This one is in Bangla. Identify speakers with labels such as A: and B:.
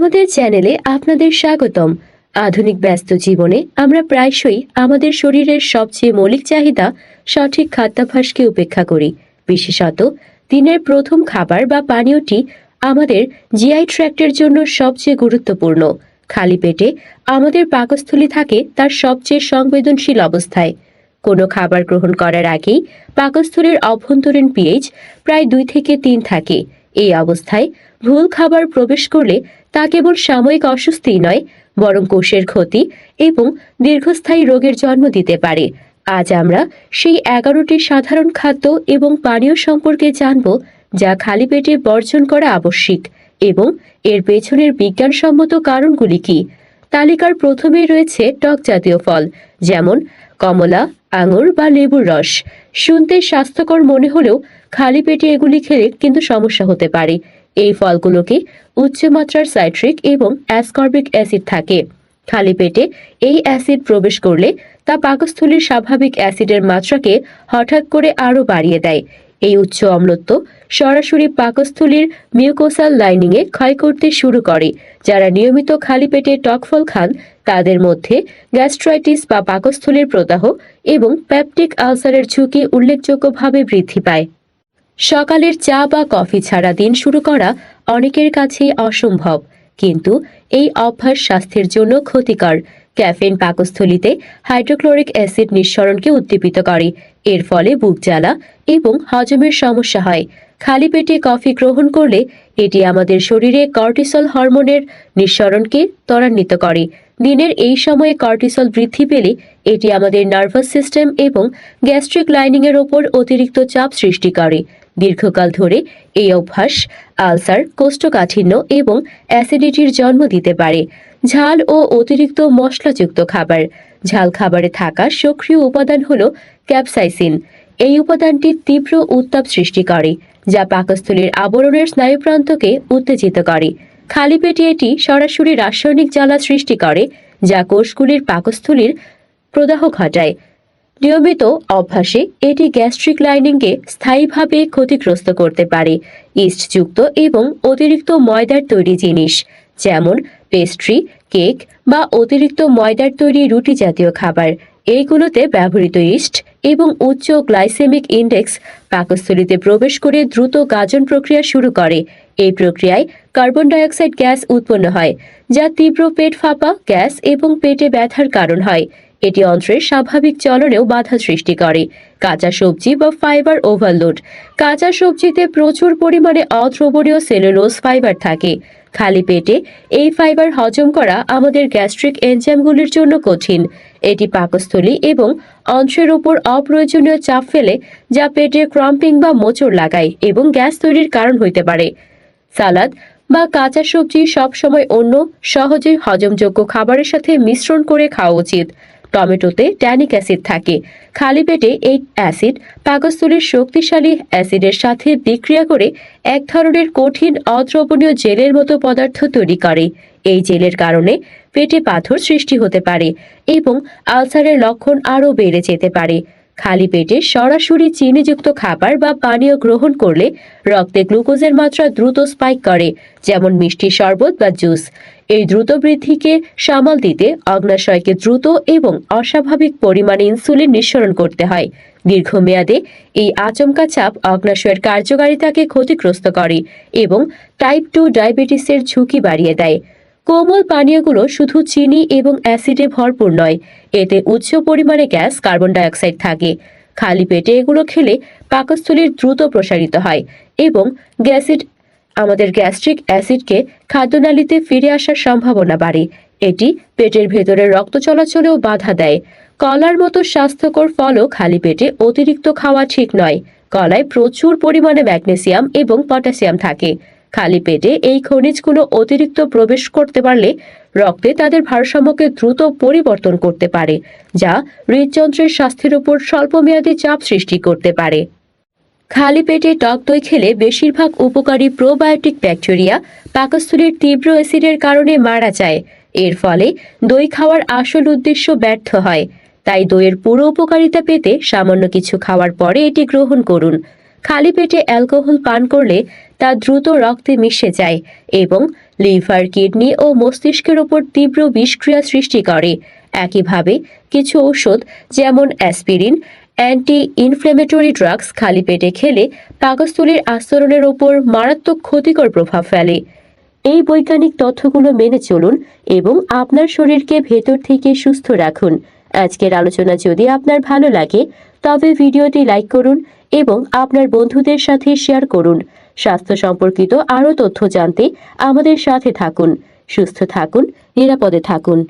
A: আমাদের চ্যানেলে আপনাদের স্বাগতম। আধুনিক ব্যস্ত জীবনে আমরা প্রায়শই আমাদের শরীরের সবচেয়ে মৌলিক চাহিদা সঠিক খাদ্যাভ্যাসকে উপেক্ষা করি। বিশেষত দিনের প্রথম খাবার বা পানীয়টি আমাদের জিআই ট্র্যাক্টের জন্য সবচেয়ে গুরুত্বপূর্ণ। খালি পেটে আমাদের পাকস্থলী থাকে তার সবচেয়ে সংবেদনশীল অবস্থায়। কোনো খাবার গ্রহণ করার আগেই পাকস্থলীর অভ্যন্তরীণ পিএইচ প্রায় দুই থেকে তিন থাকে। এই অবস্থায় ভুল খাবার প্রবেশ করলে তা কেবল সাময়িক অস্বস্তিই নয়, বরং কোষের ক্ষতি এবং দীর্ঘস্থায়ী রোগের জন্ম দিতে পারে। আজ আমরা সেই এগারোটি সাধারণ খাদ্য এবং পানীয় সম্পর্কে জানব, যা খালি পেটে বর্জন করা আবশ্যিক এবং এর পেছনের বিজ্ঞানসম্মত কারণগুলি কি। তালিকার প্রথমেই রয়েছে টক জাতীয় ফল, যেমন কমলা, আঙুর বা লেবুর রস। শুনতে স্বাস্থ্যকর মনে হলেও খালি পেটে এগুলি খেলে কিন্তু সমস্যা হতে পারে। এই ফলগুলোকে উচ্চমাত্রার সাইট্রিক এবং অ্যাসকর্বিক অ্যাসিড থাকে। খালি পেটে এই অ্যাসিড প্রবেশ করলে তা পাকস্থলীর স্বাভাবিক অ্যাসিডের মাত্রাকে হঠাৎ করে আরও বাড়িয়ে দেয়। এই উচ্চ অম্লত্ব সরাসরি পাকস্থলীর মিউকোসাল লাইনিংয়ে ক্ষয় করতে শুরু করে। যারা নিয়মিত খালি পেটে টক ফল খান, তাদের মধ্যে গ্যাস্ট্রাইটিস বা পাকস্থলীর প্রদাহ এবং প্যাপটিক আলসারের ঝুঁকি উল্লেখযোগ্যভাবে বৃদ্ধি পায়। সকালের চা বা কফি ছাড়া দিন শুরু করা অনেকের কাছে অসম্ভব। কিন্তু এই অভ্যাস স্বাস্থ্যের জন্য ক্ষতিকর। ক্যাফেন পাকস্থলিতে হাইড্রোক্লোরিক অ্যাসিড নিঃসরণকে উদ্দীপিত করে। এর ফলে বুক জ্বালা এবং হজমের সমস্যা হয়। খালি পেটে কফি গ্রহণ করলে এটি আমাদের শরীরে কর্টিসল হরমোনের নিঃসরণকে ত্বরান্বিত করে। দিনের এই সময়ে কর্টিসল বৃদ্ধি পেলে এটি আমাদের নার্ভাস সিস্টেম এবং গ্যাস্ট্রিক লাইনিংয়ের ওপর অতিরিক্ত চাপ সৃষ্টি করে। দীর্ঘকাল ধরে এই অভ্যাস আলসার, কোষ্ঠকাঠিন্য এবং অ্যাসিডিটির জন্ম দিতে পারে। ঝাল ও অতিরিক্ত মশলাযুক্ত খাবার। ঝাল খাবারে থাকা সক্রিয় উপাদান হল ক্যাপসাইসিন। এই উপাদানটি তীব্র উত্তাপ সৃষ্টি করে, যা পাকস্থলীর আবরণের স্নায়ুপ্রান্তকে উত্তেজিত করে। খালি পেটে এটি সরাসরি রাসায়নিক জ্বালা সৃষ্টি করে, যা কোষগুলির পাকস্থলীর প্রদাহ ঘটায়। নিয়মিত অভ্যাসে এটি গ্যাস্ট্রিক লাইনিংকে স্থায়ীভাবে ক্ষতিগ্রস্ত করতে পারে, ইস্টযুক্ত এবং অতিরিক্ত ময়দার তৈরি জিনিস। যেমন পেস্ট্রি কেক বা অতিরিক্ত ময়দার তৈরি রুটি জাতীয় খাবার। এইগুলোতে ব্যবহৃত ইস্ট এবং উচ্চ গ্লাইসেমিক ইন্ডেক্স পাকস্থলীতে প্রবেশ করে দ্রুত গাজন প্রক্রিয়া শুরু করে। এই প্রক্রিয়ায় কার্বন ডাইঅক্সাইড গ্যাস উৎপন্ন হয়, যা তীব্র পেট ফাঁপা গ্যাস এবং পেটে ব্যথার কারণ হয়। এটি অন্ত্রের স্বাভাবিক চলনেও বাধা সৃষ্টি করে। কাঁচা সবজি বা ফাইবার ওভারলোড কাঁচা সবজিতে প্রচুর পরিমাণে অদ্রবণীয় সেলুলোজ ফাইবার থাকে। খালি পেটে এই ফাইবার হজম করা আমাদের গ্যাস্ট্রিক এনজাইমগুলির জন্য কঠিন। এটি পাকস্থলী এবং অন্ত্রের উপর অপ্রয়োজনীয় চাপ ফেলে, যা পেটে ক্রাম্পিং বা মোচড় লাগায় এবং গ্যাস তৈরির কারণ হইতে পারে। সালাদ বা কাঁচা সবজি সবসময় অন্য, সহজে হজমযোগ্য খাবারের সাথে মিশ্রণ করে খাওয়া উচিত। টমেটোতে ট্যানিক অ্যাসিড থাকে। খালি পেটে এই অ্যাসিড পাকস্থলীর শক্তিশালী অ্যাসিডের সাথে বিক্রিয়া করে এক ধরনের কঠিন, অদ্রবণীয় জেলের মতো পদার্থ তৈরি করে। এই জেলের কারণে পেটে পাথর সৃষ্টি হতে পারে এবং আলসারের লক্ষণ আরও বেড়ে যেতে পারে। খালি পেটে সরাসরি চিনিযুক্ত খাবার বা পানীয় গ্রহণ করলে রক্তে গ্লুকোজের মাত্রা দ্রুত স্পাইক করে, যেমন মিষ্টি শরবত বা জুস এই দ্রুত বৃদ্ধিকে সামাল দিতে অগ্নাশয়কে দ্রুত এবং অস্বাভাবিক পরিমাণে ইনসুলিন নিঃসরণ করতে হয়। দীর্ঘমেয়াদে এই আচমকা চাপ অগ্নাশয়ের কার্যকারিতাকে ক্ষতিগ্রস্ত করে এবং টাইপ টু ডায়াবেটিসের ঝুঁকি বাড়িয়ে দেয়। কোমল পানীয়গুলো শুধু চিনি এবং অ্যাসিডে ভরপুর নয়, এতে উচ্চ পরিমাণে গ্যাস কার্বন ডাইঅক্সাইড থাকে। খালি পেটে এগুলো খেলে পাকস্থলীর দ্রুত প্রসারিত হয় এবং গ্যাসিড আমাদের গ্যাস্ট্রিক অ্যাসিডকে খাদ্যনালীতে ফিরে আসার সম্ভাবনা বাড়ে। এটি পেটের ভেতরে রক্ত চলাচলেও বাধা দেয়। কলার মতো স্বাস্থ্যকর ফলও খালি পেটে অতিরিক্ত খাওয়া ঠিক নয়। কলায় প্রচুর পরিমাণে ম্যাগনেসিয়াম এবং পটাশিয়াম থাকে। খালি পেটে এই খনিজগুলো অতিরিক্ত প্রবেশ করতে পারলে রক্তে তাদের ভারসাম্যকে দ্রুত পরিবর্তন করতে পারে, যা হৃদযন্ত্রের স্বাস্থ্যের উপর স্বল্পমেয়াদী চাপ সৃষ্টি করতে পারে। খালি পেটে টক দই খেলে বেশিরভাগ উপকারী প্রোবায়োটিক ব্যাকটেরিয়া পাকস্থলীর তীব্র অ্যাসিডের কারণে মারা যায়। এর ফলে দই খাওয়ার আসল উদ্দেশ্য ব্যর্থ হয়। তাই দইয়ের পুরো উপকারিতা পেতে সামান্য কিছু খাওয়ার পরে এটি গ্রহণ করুন। খালি পেটে অ্যালকোহল পান করলে তা দ্রুত রক্তে মিশে যায় এবং লিভার, কিডনি ও মস্তিষ্কের ওপর তীব্র বিষক্রিয়া সৃষ্টি করে। একইভাবে কিছু ঔষধ যেমন অ্যাসপিরিন অ্যান্টি ইনফ্লেমেটরি ড্রাগস খালি পেটে খেলে পাকস্থলীর আস্তরণের ওপর মারাত্মক ক্ষতিকর প্রভাব ফেলে। এই বৈজ্ঞানিক তথ্যগুলো মেনে চলুন এবং আপনার শরীরকে ভেতর থেকে সুস্থ রাখুন। আজকের আলোচনা যদি আপনার ভালো লাগে, তবে ভিডিওটি লাইক করুন এবং আপনার বন্ধুদের সাথে শেয়ার করুন। স্বাস্থ্য সম্পর্কিত আরও তথ্য জানতে আমাদের সাথে থাকুন। সুস্থ থাকুন, নিরাপদে থাকুন।